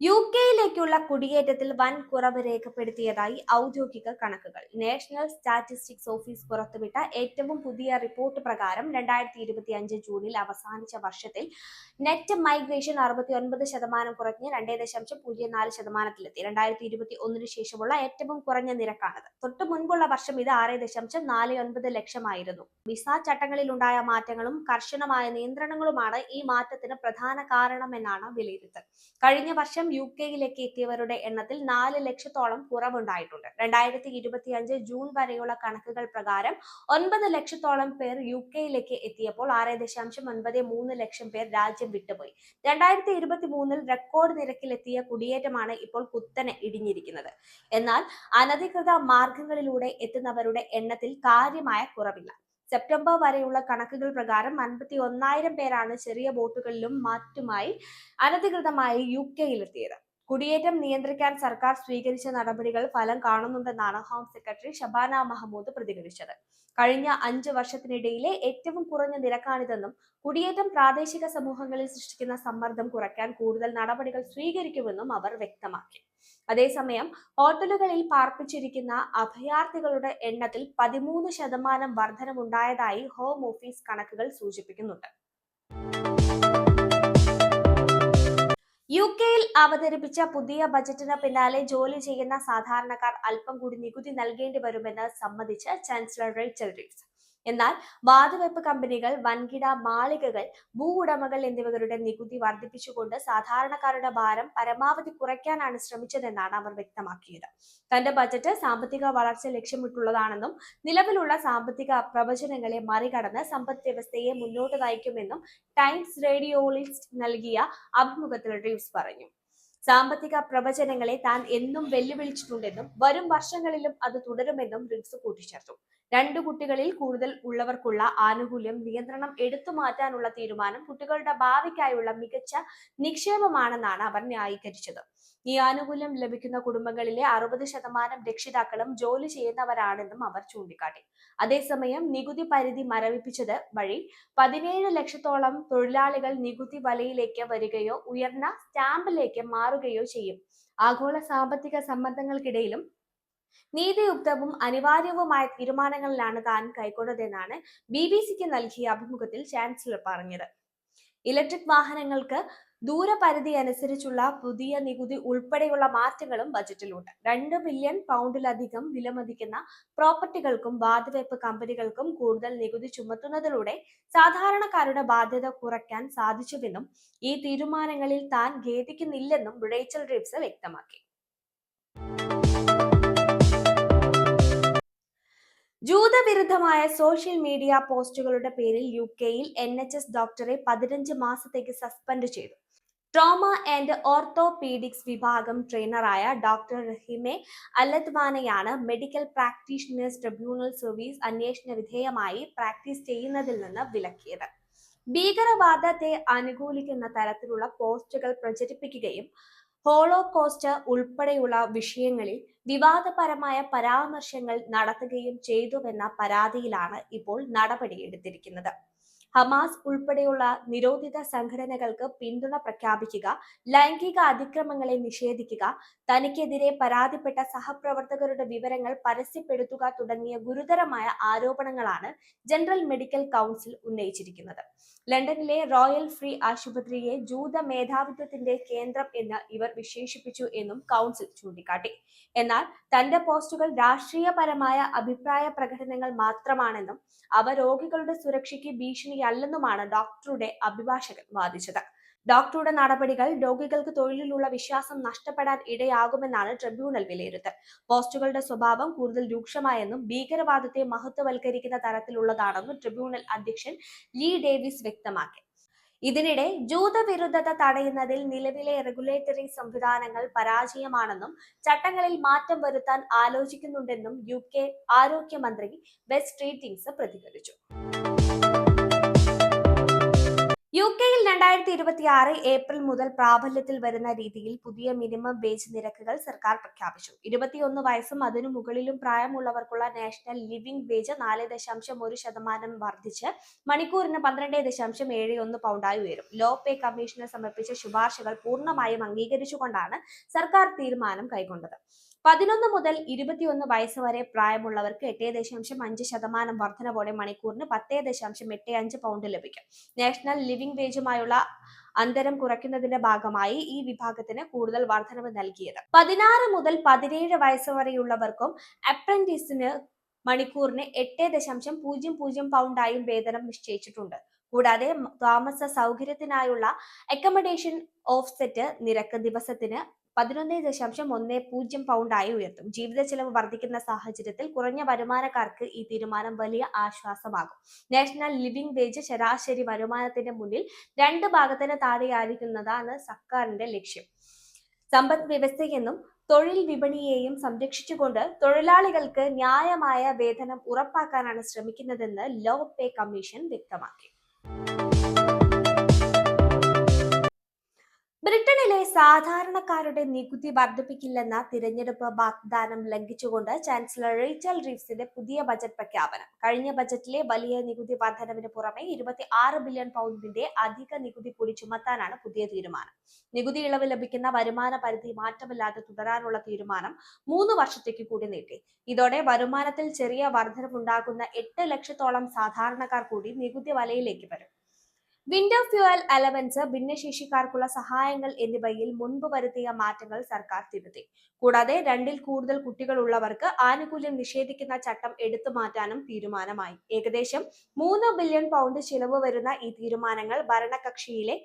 U കെയിലേക്കുള്ള കുടിയേറ്റത്തിൽ വൻ കുറവ് രേഖപ്പെടുത്തിയതായി ഔദ്യോഗിക കണക്കുകൾ. നാഷണൽ സ്റ്റാറ്റിസ്റ്റിക്സ് ഓഫീസ് പുറത്തുവിട്ട ഏറ്റവും പുതിയ റിപ്പോർട്ട് പ്രകാരം രണ്ടായിരത്തി ഇരുപത്തി അഞ്ച് ജൂണിൽ അവസാനിച്ച വർഷത്തിൽ നെറ്റ് മൈഗ്രേഷൻ അറുപത്തി ഒൻപത് ശതമാനം കുറഞ്ഞ് രണ്ടേ ദശാംശം പൂജ്യം നാല് ശതമാനത്തിലെത്തി. രണ്ടായിരത്തി ഇരുപത്തി ഒന്നിന് ശേഷമുള്ള ഏറ്റവും കുറഞ്ഞ നിരക്കാണത്. തൊട്ട് മുൻപുള്ള വർഷം ഇത് ആറ് ദശാംശം നാല് ഒൻപത് ലക്ഷമായിരുന്നു. വിസ ചട്ടങ്ങളിലുണ്ടായ മാറ്റങ്ങളും കർശനമായ നിയന്ത്രണങ്ങളുമാണ് ഈ മാറ്റത്തിന് പ്രധാന കാരണമെന്നാണ് വിലയിരുത്തൽ. കഴിഞ്ഞ വർഷം യു കെയിലേക്ക് എത്തിയവരുടെ എണ്ണത്തിൽ നാല് ലക്ഷത്തോളം കുറവുണ്ടായിട്ടുണ്ട്. രണ്ടായിരത്തി ഇരുപത്തി അഞ്ച് ജൂൺ വരെയുള്ള കണക്കുകൾ പ്രകാരം ഒൻപത് ലക്ഷത്തോളം പേർ യു കെയിലേക്ക് എത്തിയപ്പോൾ ആറ് ദശാംശം ഒൻപത് മൂന്ന് ലക്ഷം പേർ രാജ്യം വിട്ടുപോയി. രണ്ടായിരത്തി ഇരുപത്തി മൂന്നിൽ റെക്കോർഡ് നിരക്കിലെത്തിയ കുടിയേറ്റമാണ് ഇപ്പോൾ കുത്തനെ ഇടിഞ്ഞിരിക്കുന്നത്. എന്നാൽ അനധികൃത മാർഗങ്ങളിലൂടെ എത്തുന്നവരുടെ എണ്ണത്തിൽ കാര്യമായ കുറവില്ല. സെപ്റ്റംബർ വരെയുള്ള കണക്കുകൾ പ്രകാരം അൻപത്തി ഒന്നായിരം പേരാണ് ചെറിയ ബോട്ടുകളിലും മറ്റുമായി അനധികൃതമായി യു കെയിലെത്തിയത്. കുടിയേറ്റം നിയന്ത്രിക്കാൻ സർക്കാർ സ്വീകരിച്ച നടപടികൾ ഫലം കാണുന്നുണ്ടെന്നാണ് ഹോം സെക്രട്ടറി ഷബാന മഹമ്മൂദ് പ്രതികരിച്ചത്. കഴിഞ്ഞ അഞ്ച് വർഷത്തിനിടയിലെ ഏറ്റവും കുറഞ്ഞ നിരക്കാണിതെന്നും കുടിയേറ്റം പ്രാദേശിക സമൂഹങ്ങളിൽ സൃഷ്ടിക്കുന്ന സമ്മർദ്ദം കുറയ്ക്കാൻ കൂടുതൽ നടപടികൾ സ്വീകരിക്കുമെന്നും അവർ വ്യക്തമാക്കി. അതേസമയം ഹോട്ടലുകളിൽ പാർപ്പിച്ചിരിക്കുന്ന അഭയാർത്ഥികളുടെ എണ്ണത്തിൽ പതിമൂന്ന് ശതമാനം വർധനമുണ്ടായതായി ഹോം ഓഫീസ് കണക്കുകൾ സൂചിപ്പിക്കുന്നുണ്ട്. യു കെയിൽ അവതരിപ്പിച്ച പുതിയ ബജറ്റിന് പിന്നാലെ ജോലി ചെയ്യുന്ന സാധാരണക്കാർ അല്പം കൂടി നികുതി നൽകേണ്ടി വരുമെന്ന് സമ്മതിച്ച് ചാൻസലർ റേച്ചൽ റീവ്സ് എന്നാൽ വാതുവെപ്പ് കമ്പനികൾ വൻകിട മാളികകൾ ഭൂ ഉടമകൾ എന്നിവരുടെ നികുതി വർദ്ധിപ്പിച്ചുകൊണ്ട് സാധാരണക്കാരുടെ ഭാരം പരമാവധി കുറയ്ക്കാനാണ് ശ്രമിച്ചതെന്നാണ് അവർ വ്യക്തമാക്കിയത്. തന്റെ ബജറ്റ് സാമ്പത്തിക വളർച്ച ലക്ഷ്യമിട്ടുള്ളതാണെന്നും നിലവിലുള്ള സാമ്പത്തിക പ്രവചനങ്ങളെ മറികടന്ന് സമ്പദ് വ്യവസ്ഥയെ മുന്നോട്ട് നയിക്കുമെന്നും ടൈംസ് റേഡിയോളിസ്റ്റ് നൽകിയ അഭിമുഖത്തിൽ റീവ്സ് പറഞ്ഞു. സാമ്പത്തിക പ്രവചനങ്ങളെ താൻ എന്നും വെല്ലുവിളിച്ചിട്ടുണ്ടെന്നും വരും വർഷങ്ങളിലും അത് തുടരുമെന്നും റിവ്സ് കൂട്ടിച്ചേർത്തു. രണ്ടു കുട്ടികളിൽ കൂടുതൽ ഉള്ളവർക്കുള്ള ആനുകൂല്യം നിയന്ത്രണം എടുത്തു മാറ്റാനുള്ള തീരുമാനം കുട്ടികളുടെ ഭാവിക്കായുള്ള മികച്ച നിക്ഷേപമാണെന്നാണ് അവർ ന്യായീകരിച്ചത്. ഈ ആനുകൂല്യം ലഭിക്കുന്ന കുടുംബങ്ങളിലെ അറുപത് ശതമാനം രക്ഷിതാക്കളും ജോലി ചെയ്യുന്നവരാണെന്നും അവർ ചൂണ്ടിക്കാട്ടി. അതേസമയം നികുതി പരിധി മരവിപ്പിച്ചത് വഴി പതിനേഴ് ലക്ഷത്തോളം തൊഴിലാളികൾ നികുതി വലയിലേക്ക് വരികയോ ഉയർന്ന സ്റ്റാമ്പിലേക്ക് മാറുകയോ ചെയ്യും. ആഗോള സാമ്പത്തിക സമ്മർദ്ദങ്ങൾക്കിടയിലും നീതിയുക്തവും അനിവാര്യവുമായ തീരുമാനങ്ങളിലാണ് താൻ കൈക്കൊണ്ടതെന്നാണ് ബി ബി സിക്ക് നൽകിയ അഭിമുഖത്തിൽ ചാൻസലർ പറഞ്ഞത്. ഇലക്ട്രിക് വാഹനങ്ങൾക്ക് ദൂരപരിധി അനുസരിച്ചുള്ള പുതിയ നികുതി ഉൾപ്പെടെയുള്ള മാറ്റങ്ങളും ബജറ്റിലുണ്ട്. രണ്ട് ബില്യൺ പൗണ്ടിലധികം വിലമതിക്കുന്ന പ്രോപ്പർട്ടികൾക്കും വാതുവയ്പ് കമ്പനികൾക്കും കൂടുതൽ നികുതി ചുമത്തുന്നതിലൂടെ സാധാരണക്കാരുടെ ബാധ്യത കുറയ്ക്കാൻ സാധിച്ചുവെന്നും ഈ തീരുമാനങ്ങളിൽ താൻ ഖേദിക്കുന്നില്ലെന്നും റേച്ചൽ റിപ്സ് വ്യക്തമാക്കി. ജൂതവിരുദ്ധമായ സോഷ്യൽ മീഡിയ പോസ്റ്റുകളുടെ പേരിൽ യു കെയിൽ എൻ എച്ച് എസ് ഡോക്ടറെ പതിനഞ്ച് മാസത്തേക്ക് സസ്പെൻഡ് ചെയ്തു. ട്രോമ ആൻഡ് ഓർത്തോപീഡിക്സ് വിഭാഗം ട്രെയിനറായ ഡോക്ടർ റഹിമെ അല്ലത്വാനയാണ് മെഡിക്കൽ പ്രാക്ടീഷണേഴ്സ് ട്രിബ്യൂണൽ സർവീസ് അന്വേഷണ വിധേയമായി പ്രാക്ടീസ് ചെയ്യുന്നതിൽ നിന്ന് വിലക്കിയത്. ഭീകരവാദത്തെ അനുകൂലിക്കുന്ന തരത്തിലുള്ള പോസ്റ്റുകൾ പ്രചരിപ്പിക്കുകയും ഹോളോകോസ്റ്റ് ഉൾപ്പെടെയുള്ള വിഷയങ്ങളിൽ വിവാദപരമായ പരാമർശങ്ങൾ നടത്തുകയും ചെയ്തുവെന്ന പരാതിയിലാണ് ഇപ്പോൾ നടപടിയെടുത്തിരിക്കുന്നത്. ഹമാസ് ഉൾപ്പെടെയുള്ള നിരോധിത സംഘടനകൾക്ക് പിന്തുണ പ്രഖ്യാപിക്കുക ലൈംഗിക അതിക്രമങ്ങളെ നിഷേധിക്കുക തനിക്കെതിരെ പരാതിപ്പെട്ട സഹപ്രവർത്തകരുടെ വിവരങ്ങൾ പരസ്യപ്പെടുത്തുക തുടങ്ങിയ ഗുരുതരമായ ആരോപണങ്ങളാണ് ജനറൽ മെഡിക്കൽ കൗൺസിൽ ഉന്നയിച്ചിരിക്കുന്നത്. ലണ്ടനിലെ റോയൽ ഫ്രീ ആശുപത്രിയെ ജൂത മേധാവിത്വത്തിന്റെ കേന്ദ്രം എന്ന് ഇവർ വിശേഷിപ്പിച്ചു എന്നും കൗൺസിൽ ചൂണ്ടിക്കാട്ടി. എന്നാൽ തന്റെ പോസ്റ്റുകൾ രാഷ്ട്രീയപരമായ അഭിപ്രായ പ്രകടനങ്ങൾ മാത്രമാണെന്നും അവ രോഗികളുടെ സുരക്ഷയ്ക്ക് ഭീഷണിയല്ലെന്നുമാണ് ഡോക്ടറുടെ അഭിഭാഷകൻ വാദിച്ചത്. ഡോക്ടറുടെ നടപടികൾ രോഗികൾക്ക് തൊഴിലിലുള്ള വിശ്വാസം നഷ്ടപ്പെടാൻ ഇടയാകുമെന്നാണ് ട്രിബ്യൂണൽ വിലയിരുത്തൽ. പോസ്റ്റുകളുടെ സ്വഭാവം കൂടുതൽ രൂക്ഷമായെന്നും ഭീകരവാദത്തെ മഹത്വവൽക്കരിക്കുന്ന തരത്തിലുള്ളതാണെന്നും ട്രിബ്യൂണൽ അധ്യക്ഷൻ ലീ ഡേവിസ് വ്യക്തമാക്കി. ഇതിനിടെ ജൂതവിരുദ്ധത തടയുന്നതിൽ നിലവിലെ റെഗുലേറ്ററി സംവിധാനങ്ങൾ പരാജയമാണെന്നും ചട്ടങ്ങളിൽ മാറ്റം വരുത്താൻ ആലോചിക്കുന്നുണ്ടെന്നും യു കെ ആരോഗ്യമന്ത്രി വെസ്റ്റ് ട്രീറ്റിംഗ്സ് പ്രതികരിച്ചു. യു കെയിൽ രണ്ടായിരത്തി ഇരുപത്തി ആറ് ഏപ്രിൽ മുതൽ പ്രാബല്യത്തിൽ വരുന്ന രീതിയിൽ പുതിയ മിനിമം വേജ് നിരക്കുകൾ സർക്കാർ പ്രഖ്യാപിച്ചു. ഇരുപത്തിയൊന്ന് വയസ്സും അതിനു മുകളിലും പ്രായമുള്ളവർക്കുള്ള നാഷണൽ ലിവിംഗ് വേജ് നാല് ദശാംശം ഒരു ശതമാനം വർദ്ധിച്ച് മണിക്കൂറിന് പന്ത്രണ്ട് ദശാംശം ഏഴ് ഒന്ന് പൗണ്ടായി ഉയരും. ലോ പേ കമ്മീഷന് സമർപ്പിച്ച ശുപാർശകൾ പൂർണമായും അംഗീകരിച്ചുകൊണ്ടാണ് സർക്കാർ തീരുമാനം കൈക്കൊണ്ടത്. പതിനൊന്ന് മുതൽ ഇരുപത്തിയൊന്ന് വയസ്സ് വരെ പ്രായമുള്ളവർക്ക് എട്ട് ദശാംശം അഞ്ച് ശതമാനം വർധനവോടെ മണിക്കൂറിന് പത്ത് ദശാംശം എട്ട് അഞ്ച് പൗണ്ട് ലഭിക്കും. നാഷണൽ ലിവിംഗ് വേജുമായുള്ള അന്തരം കുറയ്ക്കുന്നതിന്റെ ഭാഗമായി ഈ വിഭാഗത്തിന് കൂടുതൽ വർധനവ് നൽകിയത്. പതിനാറ് മുതൽ പതിനേഴ് വയസ്സ് വരെയുള്ളവർക്കും അപ്രന്റീസിന് മണിക്കൂറിന് എട്ട് ദശാംശം പൂജ്യം പൂജ്യം പൗണ്ടായും വേതനം നിശ്ചയിച്ചിട്ടുണ്ട്. കൂടാതെ താമസ സൗകര്യത്തിനായുള്ള അക്കമഡേഷൻ ഓഫ്സെറ്റ് നിരക്ക് ദിവസത്തിന് പതിനൊന്ന് ദശാംശം ഒന്ന് പൂജ്യം പൗണ്ടായി ഉയർത്തും. ജീവിത ചെലവ് വർദ്ധിക്കുന്ന സാഹചര്യത്തിൽ കുറഞ്ഞ വരുമാനക്കാർക്ക് ഈ തീരുമാനം വലിയ ആശ്വാസമാകും. നാഷണൽ ലിവിംഗ് വേജ് ശരാശരി വരുമാനത്തിന്റെ മുന്നിൽ രണ്ട് ഭാഗത്തിന് താഴെയായിരിക്കുന്നതാണ് സർക്കാരിന്റെ ലക്ഷ്യം. സമ്പദ് വ്യവസ്ഥയെന്നും തൊഴിൽ വിപണിയെയും സംരക്ഷിച്ചുകൊണ്ട് തൊഴിലാളികൾക്ക് ന്യായമായ വേതനം ഉറപ്പാക്കാനാണ് ശ്രമിക്കുന്നതെന്ന് ലോ പേ കമ്മീഷൻ വ്യക്തമാക്കി. ബ്രിട്ടനിലെ സാധാരണക്കാരുടെ നികുതി വർദ്ധിപ്പിക്കില്ലെന്ന തിരഞ്ഞെടുപ്പ് വാഗ്ദാനം ലംഘിച്ചുകൊണ്ട് ചാൻസലർ റീച്ചൽ റീവ്സിന്റെ പുതിയ ബജറ്റ് പ്രഖ്യാപനം. കഴിഞ്ഞ ബജറ്റിലെ വലിയ നികുതി വർധനവിന് പുറമെ ഇരുപത്തി ആറ് ബില്യൺ പൗണ്ടിന്റെ അധിക നികുതി കൂടി ചുമത്താനാണ് പുതിയ തീരുമാനം. നികുതി ഇളവ് ലഭിക്കുന്ന വരുമാന പരിധി മാറ്റമില്ലാതെ തുടരാനുള്ള തീരുമാനം മൂന്ന് വർഷത്തേക്ക് കൂടി നീട്ടി. ഇതോടെ വരുമാനത്തിൽ ചെറിയ വർധനവുണ്ടാകുന്ന എട്ട് ലക്ഷത്തോളം സാധാരണക്കാർ കൂടി നികുതി വലയിലേക്ക് വരും. വിൻഡോ ഫ്യൂവൽ അലവൻസ് ഭിന്നശേഷിക്കാർക്കുള്ള സഹായങ്ങൾ എന്നിവയിൽ മുൻപ് വരുത്തിയ മാറ്റങ്ങൾ സർക്കാർ തിരുത്തി. കൂടാതെ രണ്ടിൽ കൂടുതൽ കുട്ടികൾ ഉള്ളവർക്ക് ആനുകൂല്യം നിഷേധിക്കുന്ന ചട്ടം എടുത്തു മാറ്റാനും തീരുമാനമായി. ഏകദേശം മൂന്ന് ബില്യൺ പൗണ്ട് ചിലവ് വരുന്ന ഈ തീരുമാനങ്ങൾ ഭരണകക്ഷിയിലെ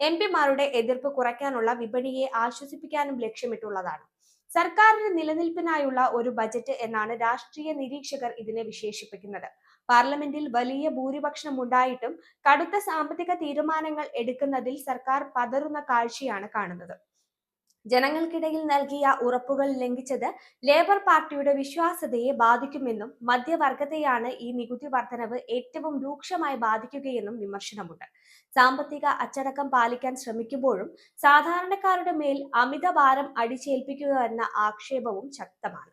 എം പിമാരുടെ എതിർപ്പ് കുറയ്ക്കാനുള്ള വിപണിയെ ആശ്വസിപ്പിക്കാനും ലക്ഷ്യമിട്ടുള്ളതാണ്. സർക്കാരിന്റെ നിലനിൽപ്പിനായുള്ള ഒരു ബജറ്റ് എന്നാണ് രാഷ്ട്രീയ നിരീക്ഷകർ ഇതിനെ വിശേഷിപ്പിക്കുന്നത്. പാർലമെന്റിൽ വലിയ ഭൂരിപക്ഷം ഉണ്ടായിട്ടും കടുത്ത സാമ്പത്തിക തീരുമാനങ്ങൾ എടുക്കുന്നതിൽ സർക്കാർ പതറുന്ന കാഴ്ചയാണ് കാണുന്നത്. ജനങ്ങൾക്കിടയിൽ നൽകിയ ഉറപ്പുകൾ ലംഘിച്ചത് ലേബർ പാർട്ടിയുടെ വിശ്വാസ്യതയെ ബാധിക്കുമെന്നും മധ്യവർഗത്തെയാണ് ഈ നികുതി വർധനവ് ഏറ്റവും രൂക്ഷമായി ബാധിക്കുകയെന്നും വിമർശനമുണ്ട്. സാമ്പത്തിക അച്ചടക്കം പാലിക്കാൻ ശ്രമിക്കുമ്പോഴും സാധാരണക്കാരുടെ മേൽ അമിതഭാരം അടിച്ചേൽപ്പിക്കുക എന്ന ആക്ഷേപവും ശക്തമാണ്.